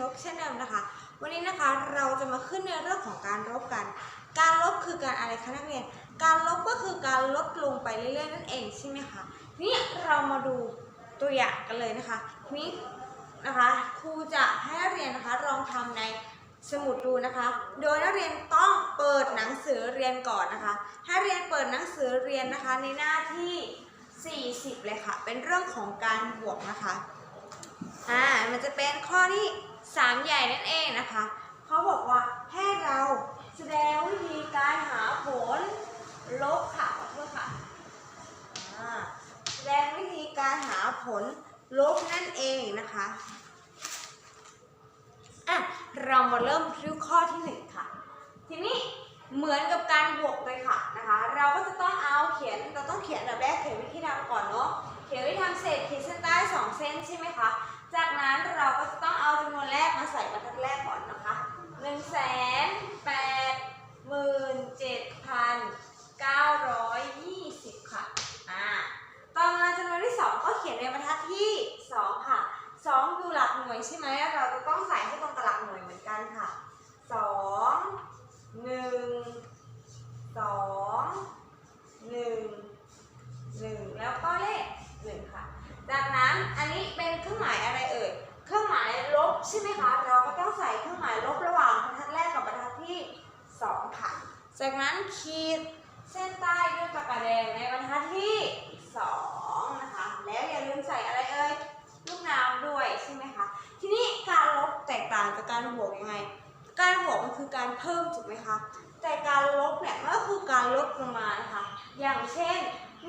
นกเช่นเดิมนะคะ วันนี้นะคะเราจะมาขึ้นในเรื่องของการลบกัน การลบคือการอะไรคะนักเรียน การลบก็คือการลดลงไปเรื่อยๆนั่นเองใช่ไหมคะนี่เรามาดูตัวอย่างกันเลยนะคะนี่นะคะครูจะให้นักเรียนนะคะลองทำในสมุดดูนะคะ โดยนักเรียนต้องเปิดหนังสือเรียนก่อนนะคะ ให้เรียนเปิดหนังสือเรียนนะคะในหน้าที่ 40 เลยค่ะ เป็นเรื่องของการบวกนะคะ อ่า มันจะเป็นข้อที่ สามใหญ่นั่นเองนะคะ เขาบอกว่าให้เราแสดงวิธีการหาผลลบค่ะขอโทษค่ะแสดงวิธีการหาผลลบนั่นเองนะคะอะเรามาเริ่มที่ข้อที่หนึ่งค่ะ ทีนี้เหมือนกับการบวกเลยค่ะนะคะ เราก็จะต้องเอาเขียนเราต้องเขียนแบบแรกเขียนวิธีทำก่อนเนาะเขียนวิธีทำเศษขีดเส้นใต้สองเส้นใช่ไหมคะ จากนั้นเราก็จะต้องเอาจำนวนแรกมาใส่บรรทัดแรกก่อนนะคะหนึ่งแสนแปดหมื่นเจ็ดพันเก้าร้อยยี่สิบค่ะ อ่า ต่อมาจำนวนที่สองก็เขียนในบรรทัดที่สองค่ะสองอยู่หลักหน่วยใช่ไหมเราจะต้องใส่ให้ตรงกับหลักหน่วยเหมือนกันค่ะสองหนึ่งสองหนึ่งหนึ่งแล้วก็เลขหนึ่งค่ะ จากนั้นอันนี้เป็นเครื่องหมายอะไรเอ่ย เครื่องหมายลบใช่ไหมคะ เราก็ต้องใส่เครื่องหมายลบระหว่างบรรทัดแรกกับบรรทัดที่สองค่ะ จากนั้นขีดเส้นใต้ด้วยปากกาแดงในบรรทัดที่สองนะคะ แล้วอย่าลืมใส่อะไรเอ่ย ลูกน้ำด้วยใช่ไหมคะ ทีนี้การลบแตกต่างจากการบวกยังไง การบว การเพิ่มถูกไหมคะ แต่การลบเนี่ยก็คือการลดลงมานะคะ อย่างเช่น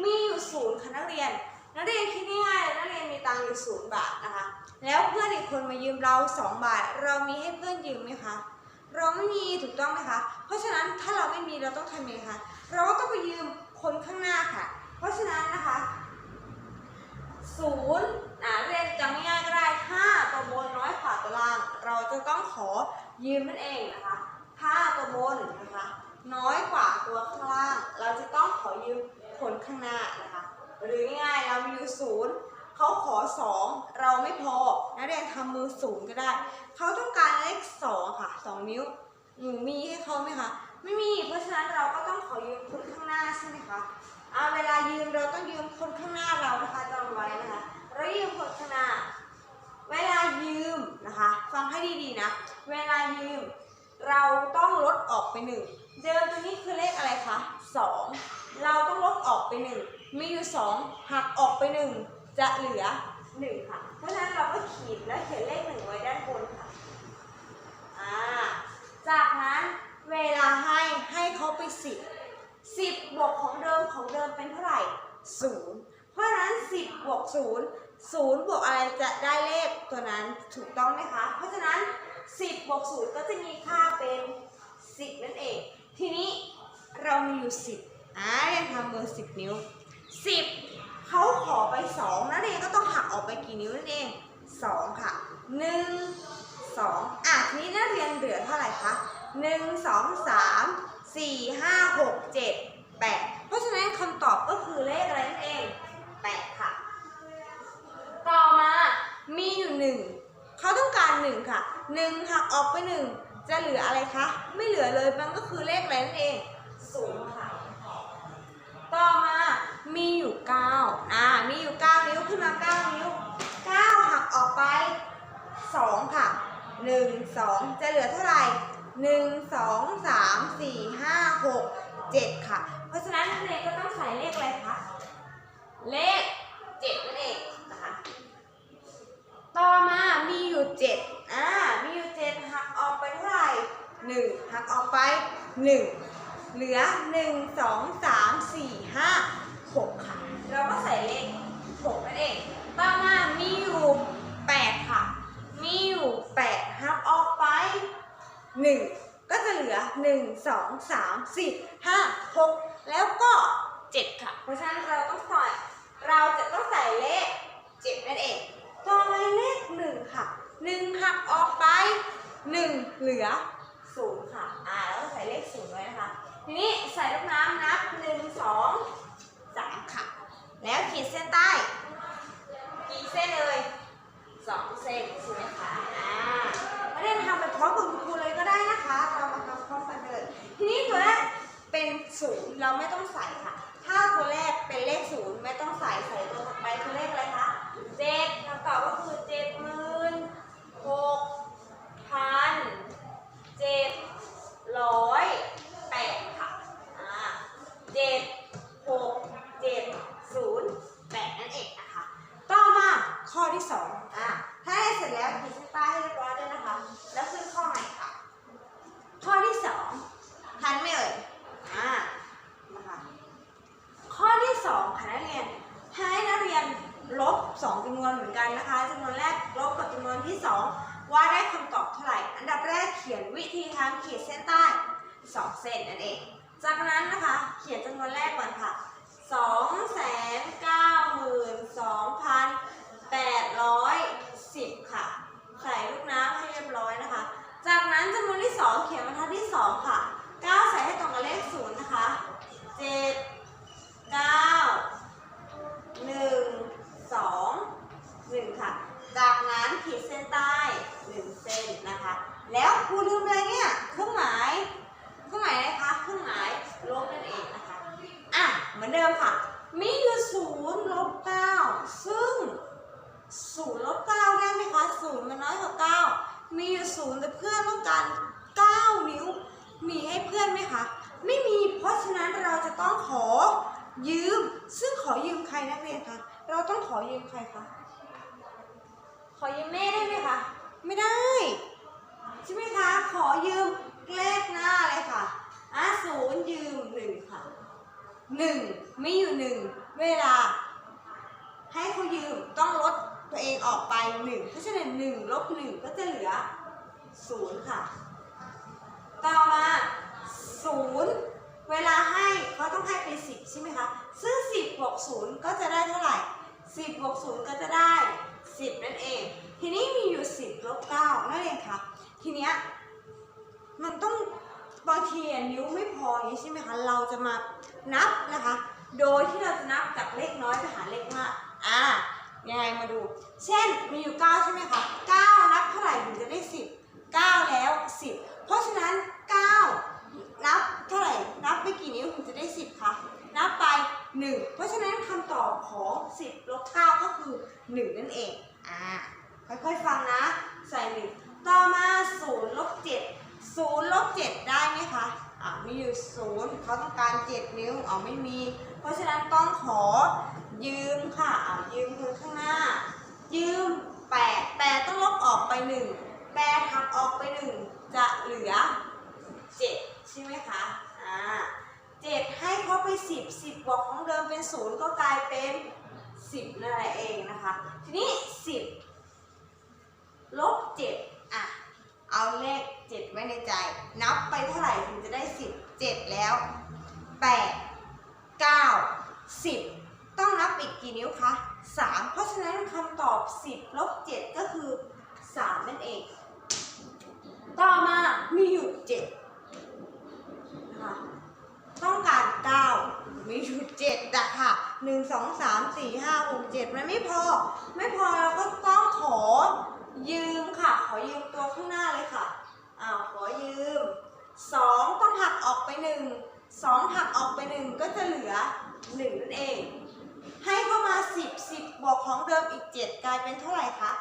มีอยู่ศูนย์ค่ะนักเรียน นักเรียนคิดง่ายๆนักเรียนมีตังค์อยู่ศูนย์บาทนะคะ แล้วเพื่อนอีกคนมายืมเราสองบาท เรามีให้เพื่อนยืมไหมคะ เราไม่มีถูกต้องไหมคะ เพราะฉะนั้นถ้าเราไม่มีเราต้องทำยังไงคะ เราก็ต้องไปยืมคนข้างหน้าค่ะ เพราะฉะนั้นนะคะศูนย์อ่าเรียนจำง่ายก็ได้ถ้าตัวบนน้อยกว่าตัวล่าง เราจะต้องขอยืมนั่นเองนะคะ ถ้าตัวบนนะคะ น้อยกว่าตัวข้างล่าง เราจะต้องขอยืมคนข้างหน้านะคะ หรือง่ายๆเรามีอยู่ศูนย์เขาขอสองเราไม่พอ นักเรียนทำมือศูนย์ก็ได้ เขาต้องการเลขสองค่ะสองนิ้ว หนูมีให้เขาไหมคะ ไม่มี เพราะฉะนั้นเราก็ต้องขอยืมคนข้างหน้าใช่ไหมคะอ่าเวลายืมเราต้องยืมคนข้างหน้าเรานะคะจำไว้นะคะ เรายืมคนข้างหน้า เวลายืมนะคะ ฟังให้ดีๆนะ เวลายืม เราต้องลดออกไปหนึ่งเดิมตัวนี้คือเลขอะไรคะสองเราต้องลดออกไปหนึ่งมีอยู่สองหักออกไปหนึ่งจะเหลือหนึ่งค่ะ เพราะฉะนั้นเราก็ขีดแล้วเขียนเลขหนึ่งไว้ด้านบนค่ะอ่าจากนั้นเวลาให้ให้เขาไปสิบสิบบวกของเดิมของเดิมเป็นเท่าไหร่ศูนย์เพราะฉะนั้นสิบบวกศูนย์ศูนย์บวกอะไรจะได้เลขตัวนั้นถูกต้องไหมคะ เพราะฉะนั้น 10บวก0ก็จะมีค่าเป็น 10 นั่นเอง ทีนี้เรามีอยู่ 10อ่าเรียนทำมือ10 นิ้ว 10 เขาขอไป 2 นั่นเองก็ต้องหักออกไปกี่นิ้วนั่นเอง 2 ค่ะ 1 2 อะ ทีนี้นักเรียนเหลือเท่าไหร่คะ 1 2 3 4 5 6 7 8 เพราะฉะนั้นคำตอบก็คือเลขอะไรนั่นเอง 8 ค่ะ ต่อมามีอยู่หนึ่งเขาต้องการหนึ่งค่ะ หนึ่งหักออกไปหนึ่งจะเหลืออะไรคะ ไม่เหลือเลยมันก็คือเลขอะไรนั่นเองศูนย์ค่ะ ต่อมามีอยู่เก้าอ่า มีอยู่เก้านิ้วขึ้นมาเก้านิ้วเก้าหักออกไปสองค่ะหนึ่งสองจะเหลือเท่าไหร่หนึ่งสองสามสี่ห้าหกเจ็ดค่ะ เพราะฉะนั้นนักเรียนก็ต้องใส่เลขอะไรคะ เลขเจ็ดนั่นเองนะคะ ต่อมามีอยู่เจ็ด อ่า มีอยู่เจ็ดหักออกไปเท่าไหร่หนึ่งหักออกไปหนึ่งเหลือหนึ่งสองสามสี่ห้าหกค่ะ เราก็ใส่เลขหกนั่นเอง ต่อมามีอยู่แปดค่ะ มีอยู่แปดหักออกไปหนึ่งก็จะเหลือหนึ่งสองสามสี่ห้าหกแล้วก็ ศูนย์เราไม่ต้องใส่ค่ะ ถ้าตัวแรกเป็นเลขศูนย์ไม่ต้องใส่ใส่ ใต้สองเส้นนั่นเอง จากนั้นนะคะ เขียนจำนวนแรกก่อนค่ะสองแสนเก้าหมื่นสองพันแปดร้อยสิบค่ะ ใส่ลูกน้ำให้เรียบร้อยนะคะ จากนั้นจำนวนที่สองเขียนบรรทัดที่สองค่ะเก้าใส่ให้ตรงกับเลขศูนย์นะคะเจ็ดเก้าหนึ่งสองหนึ่งค่ะ จากนั้นขีดเส้นใต้หนึ่งเส้นนะคะ แล้วครูลืมอะไรเนี่ยเครื่องหมายเครื่องหมายอะไรคะเครื่องหมายลบนั่นเองนะคะอะเหมือนเดิมค่ะ มีอยู่ศูนย์ลบเก้าซึ่งศูนย์ลบเก้าได้ไหมคะศูนย์มันน้อยกว่าเก้ามีอยู่ศูนย์แต่เพื่อนต้องการเก้านิ้ว มีให้เพื่อนไหมคะไม่มีเพราะฉะนั้นเราจะต้องขอยืม ซึ่งขอยืมใครนักเรียนคะเราต้องขอยืมใครคะขอยืมแม่ได้ไหมคะไม่ได้ ใช่ไหมคะ ขอยืมเลขหน้าเลยค่ะอะศูนย์ยืมหนึ่งค่ะหนึ่งไมีอยู่หนึ่งเวลา ให้เขายืมต้องลดตัวเองออกไปหนึ่งเพราะฉะนั้นหนึ่งลบหนึ่งก็จะเหลือศูนย์ค่ะ ต่อมาศูนย์เวลาให้เขาต้องให้เป็นสิบใช่ไหมคะ ซึ่งสิบบวกศูนย์ก็จะได้เท่าไหร่สิบบวกศูนย์ก็จะได้สิบนั่นเอง ทีนี้มีอยู่สิบลบเก้านั่นเองค่ะ ทีเนี้ยมันต้องบางทีนิ้วไม่พออย่างนี้ใช่ไหมคะเราจะมานับนะคะ โดยที่เราจะนับจากเลขน้อยไปหาเลขมากอ่ายังไงมาดู เช่นมีอยู่ 9 ใช่ไหมคะ9นับเท่าไหร่ถึงจะได้ 10 9 แล้ว 10 เพราะฉะนั้น 9 นับเท่าไหร่นับไปกี่นิ้วถึงจะได้ 10คะนับไป 1 เพราะฉะนั้นคำตอบของ 10 ลบ9ก็คือ 1 นั่นเองอ่าค่อยๆฟังนะ ใส่1 ต่อมา0ลบ7 0ลบ7ได้ไหมคะอ่ามีอยู่0เขาต้องการ 7 นิ้วอ๋อไม่มี เพราะฉะนั้นต้องขอยืมค่ะอ่ายืมคนข้างหน้า ยืมแปดแปดต้องลบออกไปหนึ่งแปดหักออกไปหนึ่งจะเหลือเจ็ดใช่ไหมคะอ่าเจ็ให้เขาไปสิบสิบวกของเดิมเป็นศูนย์ก็กลายเป็นสิบนั่นแหละเองนะคะ ทีนี้สิบลบเจ็ดอะ เอาเลขเจ็ดไว้ในใจ นับไปเท่าไหร่ถึงจะได้สิบเจ็ดแล้วแปดเก้าสิบต้องนับอีกกี่นิ้วคะ3เพราะฉะนั้นคำตอบ 10ลบ7ก็คือ 3 นั่นเอง ต่อมามีอยู่7นะคะต้องการ 9 มีอยู่7อะค่ะ 1 2 3 4 5 6 7 มันไม่พอ ไม่พอเราก็ต้องขอ ยืมค่ะ ขอยืมตัวข้างหน้าเลยค่ะ อ้าว ขอยืม 2 ต้องหักออกไป 1 2 หักออกไป 1 ก็จะเหลือ 1 นั่นเอง ให้เข้ามา 10 10 บวกของเดิมอีก 7 กลายเป็นเท่าไหร่คะ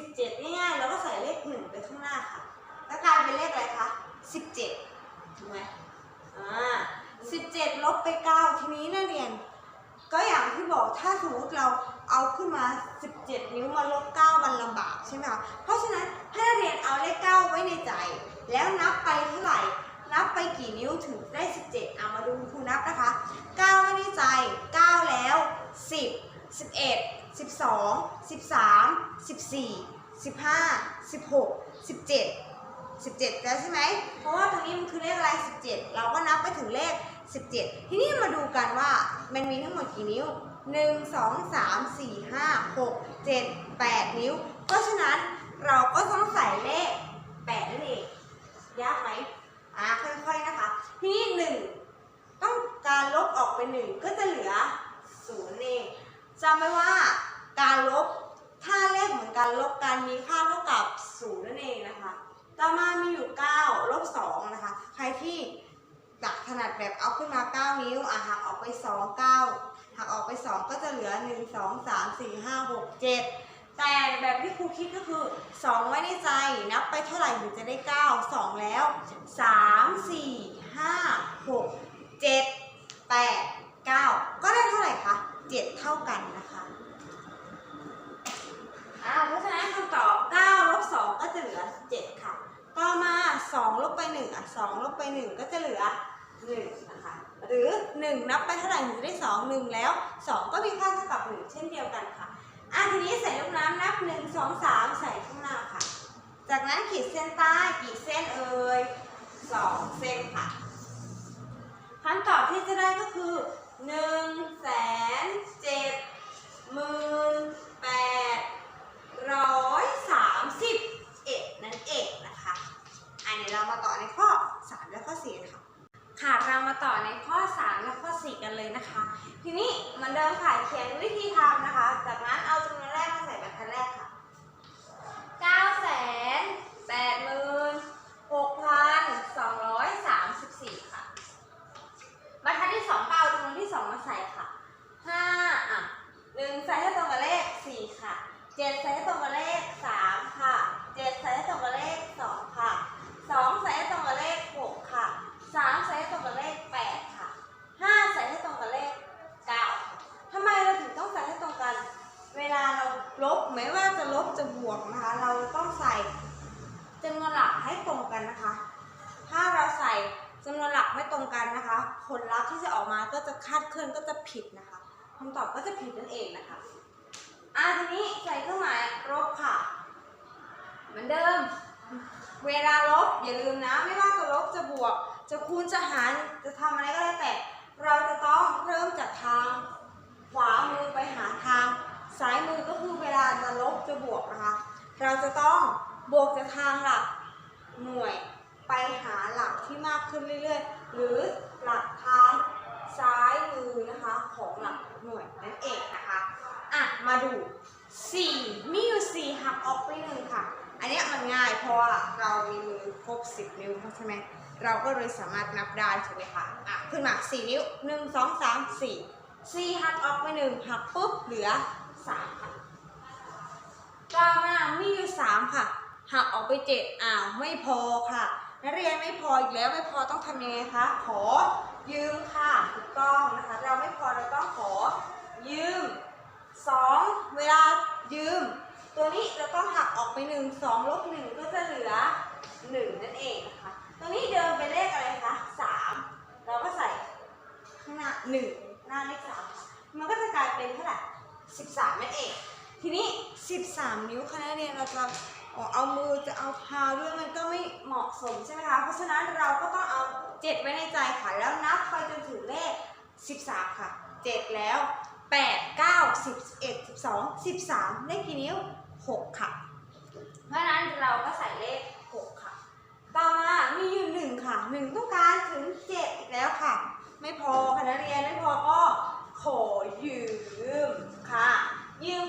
17 ง่ายๆ แล้วก็ใส่เลข 1 ไปข้างหน้าค่ะ แล้วกลายเป็นเลขอะไรคะ 17 ถูกไหมอ่า 17 ลบไป 9 ทีนี้นักเรียน ก็อย่างที่บอกถ้าสมมติเราเอาขึ้นมา 17 นิ้วมาลบ 9 มันลำบากใช่ไหมคะ เพราะฉะนั้นให้นักเรียนเอาเลข 9 ไว้ในใจ แล้วนับไปเท่าไหร่ นับไปกี่นิ้วถึงได้ 17เอามาดูครูนับนะคะ 9 ไว้ในใจ 9 แล้ว 10 11 12 13 14 15 16 17 17แล้วใช่ไหม เพราะว่าตรงนี้มันคือเลขอะไร 17 เราก็นับไปถึงเลข 17 ทีนี้มาดูกันว่ามันมีทั้งหมดกี่นิ้ว 1 2 3 4 5 6 7 8 นิ้ว เพราะฉะนั้นเราก็ต้องใส่เลข 8 นั่นเอง ยากไหมอ่าค่อยๆนะคะ ทีนี้หนึ่งต้องการลบออกไปหนึ่งก็จะเหลือศูนย์เอง จำไว้ว่าการลบถ้าเลขเหมือนกันลบกันมีค่าเท่ากับศูนย์นั่นเองนะคะ ต่อมามีอยู่9ลบ2นะคะ ใครที่จากถนัดแบบเอาขึ้นมา 9 นิ้วอะหักออกไป 2 9หักออกไป 2 ก็จะเหลือ 1 2 3 4 5 6 7 แต่แบบที่ครูคิดก็คือ 2 ไว้ในใจ นับไปเท่าไหร่ถึงจะได้ 9 2 แล้ว 3 4 5 6 7 8 9 ก็ได้เท่าไหร่คะ 7 เท่ากันนะคะอ่าเพราะฉะนั้นคำตอบ9ลบ2ก็จะเหลือ 7 ค่ะ ต่อมา 2 ลบไป 1 อะ 2 ลบไป 1 ก็จะเหลือ 1 นะคะ หรือ 1 นับไปเท่าไหร่ถึงจะได้ 2 1 แล้ว 2 ก็มีค่าเท่ากับ 1 เช่นเดียวกันค่ะอะทีนี้ใส่ลูกน้ำนับ 1 2 3 ใส่ข้างหน้าค่ะ จากนั้นขีดเส้นใต้กี่เส้นเอ่ย2 เส้นค่ะคำตอบที่จะได้ก็คือ 1แสนเจ็ดหมื่นแปดร้อยสามสิบเอ็ดนั่นเองนะคะอันนี้เรามาต่อในข้อ3และข้อ4ค่ะ ค่ะเรามาต่อในข้อ3และข้อ4กันเลยนะคะ ทีนี้เหมือนเดิมค่ะเขียนวิธีทำนะคะ จากนั้นเอาจำนวนแรกมาใส่บรรทัดแรกค่ะ9แสน8หมื่น6,234ค่ะบรรทัดที่2ก็เอาจำ ที่2มาใส่ค่ะ5อะ1ใส่ให้ตรงกับเลข4ค่ะ7ใส่ให้ตรงกับเลข3ค่ะ7ใส่ให้ตรงกับเลข2ค่ะ2ใส่ให้ตรงกับเลข6ค่ะ3ใส่ให้ตรงกับเลข8ค่ะ5ใส่ให้ตรงกับเลข9ทำไมเราถึงต้องใส่ให้ตรงกัน เวลาเราลบไม่ว่าจะลบจะบวกนะคะ เราต้องใส่จำนวนหลักให้ตรงกันนะคะ ถ้าเราใส่ จำนวนหลักไม่ตรงกันนะคะ ผลลัพธ์ที่จะออกมาก็จะคาดเคลื่อนก็จะผิดนะคะคำตอบก็จะผิดนั่นเองนะคะอะทีนี้ใส่เครื่องหมายลบค่ะ เหมือนเดิม เวลาลบอย่าลืมนะ ไม่ว่าจะลบจะบวก จะคูณจะหารจะทำอะไรก็แล้วแต่ เราจะต้องเริ่มจากทางขวามือไปหาทางซ้ายมือก็คือเวลาจะลบจะบวกนะคะ เราจะต้องบวกจากทางหลักหน่วย ไปหาหลักที่มากขึ้นเรื่อยๆ หรือหลักทางซ้ายมือนะคะของหลักหน่วยนั่นเองนะคะ อะ มาดู 4 มีอยู่4หักออกไปหนึ่งค่ะ อันเนี้ยมันง่ายเพราะว่าเรามีมือครบ 10 นิ้วใช่ไหมเราก็เลยสามารถนับได้ใช่ไหมคะอะ ขึ้นมา 4 นิ้ว 1 2 3 4 4หักออกไป1หักปุ๊บเหลือ 3 ค่ะต่อมามีอยู่ 3 ค่ะ หักออกไป 7 อ้าว ไม่พอค่ะ นักเรียนไม่พออีกแล้วไม่พอต้องทำยังไงคะ ขอยืมค่ะถูกต้องนะคะ เราไม่พอเราต้องขอยืม 2 เวลายืม ตัวนี้เราต้องหักออกไป 1 2ลบ1ก็จะเหลือ 1 นั่นเองนะคะ ตัวนี้เดิมเป็นเลขอะไรคะ3เราก็ใส่ข้างหน้า1หน้าเลข3มันก็จะกลายเป็นเท่าไหร่13 นั่นเอง ทีนี้ 13 นิ้วคะแนนเรียนเราจะ เอาเอามือจะเอาพาวด้วยมันก็ไม่เหมาะสมใช่ไหมคะ เพราะฉะนั้นเราก็ต้องเอา7ไว้ในใจค่ะ แล้วนับไปจนถึงเลข 13 ค่ะ 7 แล้ว 8 9 10 11 12 13 เลขกี่นิ้ว 6 ค่ะ เพราะฉะนั้นเราก็ใส่เลข 6 ค่ะ ต่อมามีอยู่ 1 ค่ะ 1 ต้องการถึง 7 อีกแล้วค่ะ ไม่พอค่ะนักเรียนไม่พอก็ขอยืมค่ะ ยืม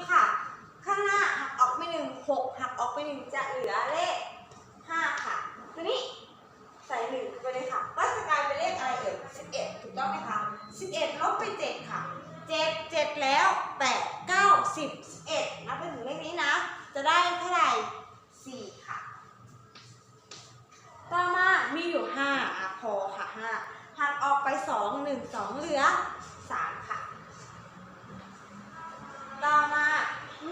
องหนึ่งสองเหลือสามค่ะ ต่อมา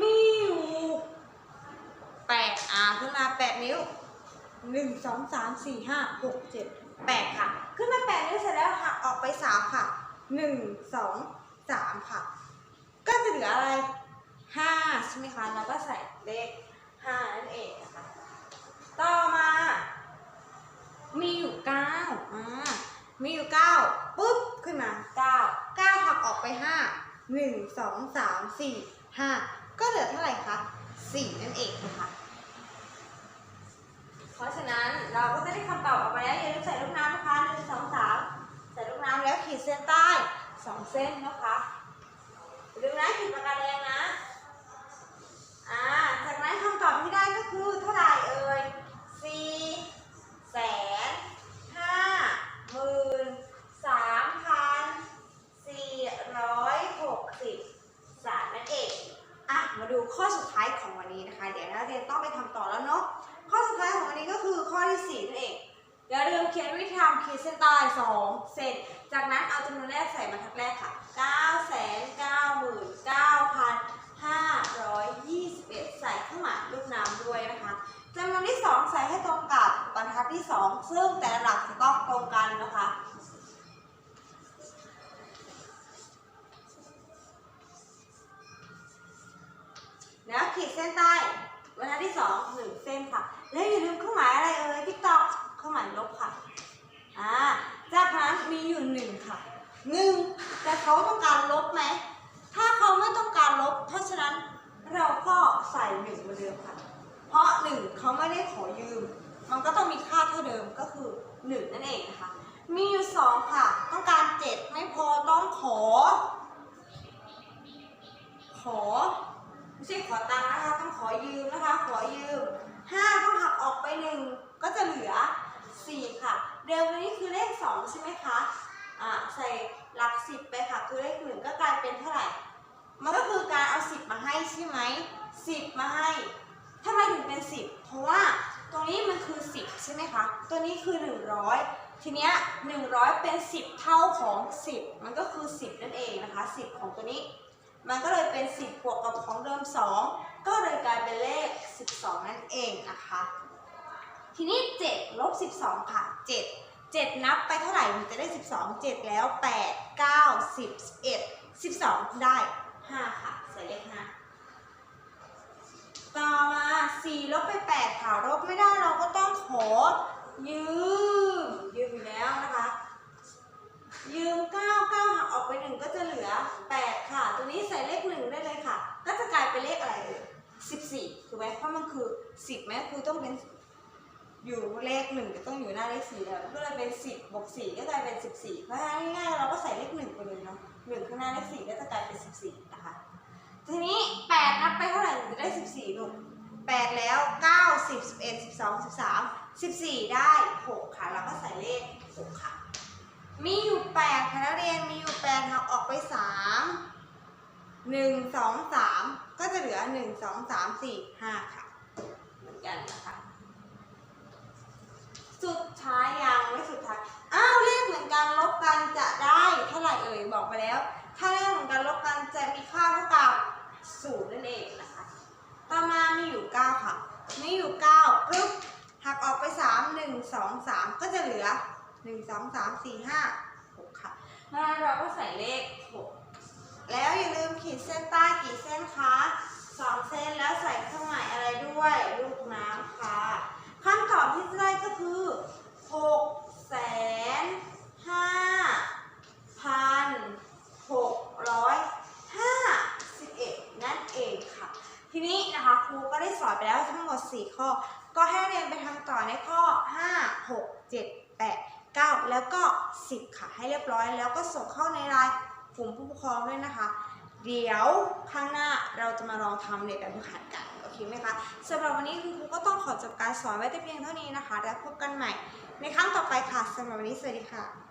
มีอยู่แปดอ่าขึ้นมาแปดนิ้วหนึ่งสองสามสี่ห้าหกเจ็ดแปดค่ะ ขึ้นมาแปดนิ้วเสร็จแล้วหักออกไปสามค่ะหนึ่งสองสามค่ะ ก็จะเหลืออะไรห้าใช่ไหมคะเราก็ใส่เลขห้านั่นเองนะคะ ต่อมา มีอยู่เก้าอ่า มีอยู่เก้าปุ๊บขึ้นมาเก้าเก้าหักออกไปห้าหนึ่งสองสามสี่ห้าก็เหลือเท่าไหร่คะสี่นั่นเองนะคะเพราะฉะนั้นเราก็จะได้คำตอบออกมาแล้วอย่าลืมใส่ลูกน้ำนะคะหนึ่งสองสามใส่ลูกน้ำแล้วขีดเส้นใต้สองเส้นนะคะอย่าลืมนะขีดปากกาแดงนะอ่าจากนั้นคำตอบที่ได้ก็คือเท่าไหร่เอ่ยสี่แสนห้าหมื่น ข้อสุดท้ายของวันนี้นะคะ เดี๋ ยวนักเรียนต้องไปทำต่อแล้วเนาะข้อสุดท้ายของวันนี้ก็คือข้อที่สี่นั่นเองอย่าลืมเขียนวิธีทำขีดเส้นใต้สองเซนจากนั้นเอาจำนวนแรกใส่บรรทัดแรกค่ะ 9 9 9 521 ใส่เครื่องหมายลูกน้ำด้วยนะคะจำนวนที่ 2 ใส่ให้ตรงกับบรรทัดที่ 2 ซึ่งแต่ละหลักจะต้องตรงกันนะคะแล้วขีดเส้นใต้ ที่สองหนึ่งเส้นค่ะ แล้วอย่าลืมเครื่องหมายอะไรเอ่ยติ๊กตอกเครื่องหมายลบค่ะอ่าจากนั้นมีอยู่หนึ่งค่ะหนึ่งแต่เขาต้องการลบไหม ถ้าเขาไม่ต้องการลบ เพราะฉะนั้นเราก็ใส่หนึ่งเหมือนเดิมค่ะ เพราะหนึ่งเขาไม่ได้ขอยืม มันก็ต้องมีค่าเท่าเดิมก็คือหนึ่งนั่นเองนะคะ มีอยู่สองค่ะ ต้องการเจ็ดไม่พอต้องขอ ขอ ไม่ใช่ขอตังค์นะคะ ต้องขอยืมนะคะ ขอยืมห้าต้องหักออกไปหนึ่งก็จะเหลือสี่ค่ะ เดิมนี้คือเลขสองใช่ไหมคะ อ่า ใส่หลักสิบไปค่ะ คือเลขหนึ่งก็กลายเป็นเท่าไหร่ มันก็คือการเอาสิบมาให้ใช่ไหมสิบมาให้ทำไมถึงเป็นสิบเพราะว่าตรงนี้มันคือสิบใช่ไหม คะ ตัวนี้คือหนึ่งร้อยทีเนี้ยหนึ่งร้อยเป็นสิบเท่าของสิบมันก็คือสิบนั่นเองนะคะสิบของตัวนี้ มันก็เลยเป็น 10บวกกับของเดิม 2 ก็เลยกลายเป็นเลข 12 นั่นเองนะคะ ทีนี้7ลบ12 ค่ะ 7 7 นับไปเท่าไหร่มันจะได้ 12 7 แล้ว 8 9 10 11 12 ได้ 5 ค่ะใส่เลข5 ต่อมา4ลบไป8ค่ะลบไม่ได้เราก็ต้องขอ ยืม ยืมอยู่แล้วนะคะ ยืม 9 9หักออกไป 1 ก็จะเหลือ 8 ค่ะ ตัวนี้ใส่เลข 1 ได้เลยค่ะ ก็จะกลายเป็นเลขอะไรเอ่ย14ถูกไหมเพราะมันคือ 10แม้คือต้องเป็นอยู่เลข1ก็ต้องอยู่หน้าเลข4แล้วก็เลยเป็น10บวก4ก็กลายเป็น14เพราะง่ายๆเราก็ใส่เลข1ไปเลยเนาะ1ข้างหน้าเลข4ก็จะกลายเป็น14นะ ทีนี้8นับไปเท่าไหร่ถึงจะได้14ลูก8แล้ว9 10 11 12 13 14ได้6ค่ะเราก็ใส่เลข6ค่ะ มีอยู่แปดค่ะนักเรียนมีอยู่แปดหักออกไปสามหนึ่งสองสามก็จะเหลือหนึ่งสองสามสี่ห้าค่ะ เหมือนกันนะคะสุดท้ายยังไม่สุดท้าย อ้าวเลขเหมือนกันลบกันจะได้เท่าไหร่เอ่ยบอกไปแล้ว ถ้าเลขเหมือนกันลบกันจะมีค่าเท่ากับ ศูนย์นั่นเองนะคะ ต่อมามีอยู่เก้าค่ะ มีอยู่เก้าปึ๊บหักออกไปสามหนึ่งสองสามก็จะเหลือหนึ่งสองสามสี่ห้าหกค่ะเพราะฉะนั้นเราก็ใส่เลขหกแล้วอย่าลืมขีดเส้นใต้กี่เส้นคะสองเส้นแล้วใส่เครื่องหมายอะไรด้วย ลูกน้ำค่ะคำตอบที่จะได้ก็คือหกแสนห้าพันหกร้อยห้าสิบเอ็ดนั่นเองค่ะ ทีนี้นะคะครูก็ได้สอนไปแล้วทั้งหมด 4 ข้อ ก็ให้เรียนไปทำต่อในข้อ 5 6 7 8 9 แล้วก็ 10 ค่ะ ให้เรียบร้อย แล้วก็ส่งเข้าในไลน์กลุ่มผู้ ปกครองด้วยนะคะ เดี๋ยวข้างหน้าเราจะมาลองทำในแบบฝึกหัดกันโอเคไหมคะสำหรับวันนี้คุณครูก็ต้องขอจบการสอนไว้แต่เพียงเท่านี้นะคะ แล้วพบกันใหม่ในครั้งต่อไปค่ะสำหรับวันนี้สวัสดีค่ะ